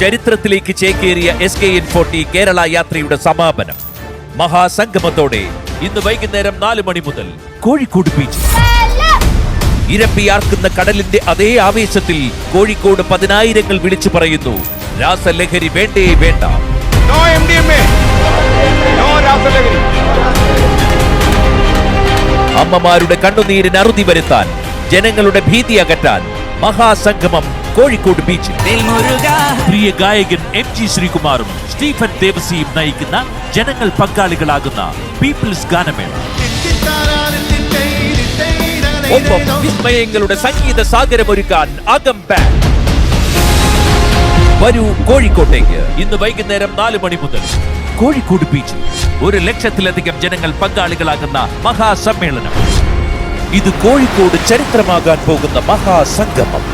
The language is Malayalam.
ചരിത്രത്തിലേക്ക് ചേക്കേറിയ S K N forty Kerala യാത്രയുടെ സമാപനം. മഹാസംഗമത്തോടെ ഇന്ന് വൈകുന്നേരം നാല് മണി മുതൽ കോഴിക്കോട് ബീച്ച് ഇരപ്പിയാർക്കുന്ന കടലിന്റെ അതേ ആവേശത്തിൽ കോഴിക്കോട് പതിനായിരങ്ങൾ വിളിച്ചു പറയുന്നു രാസലഹരി വേണ്ടേ വേണ്ട. അമ്മമാരുടെ കണ്ണുനീരിന് അറുതി വരുത്താൻ ജനങ്ങളുടെ ഭീതി അകറ്റാൻ മഹാസംഗമം കോഴിക്കോട് ബീച്ചിൽ പ്രിയ ഗായകൻ എം ജി ശ്രീകുമാറും സ്റ്റീഫൻ ദേവസിയും നയിക്കുന്ന ജനങ്ങൾ പങ്കാളികളാകുന്ന പീപ്പിൾസ് ഗാനമേള. ഒപ്പം വിസ്മയങ്ങളുടെ സംഗീത സാഗരമൊരുക്കാൻ അകം ബാൻഡ് വരൂ കോഴിക്കോട്ടേക്ക്. ഇന്ന് വൈകുന്നേരം നാല് മണി മുതൽ കോഴിക്കോട് ബീച്ചിൽ ഒരു ലക്ഷത്തിലധികം ജനങ്ങൾ പങ്കാളികളാകുന്ന മഹാസമ്മേളനം. ഇത് കോഴിക്കോട് ചരിത്രമാകാൻ പോകുന്ന മഹാസംഗമം.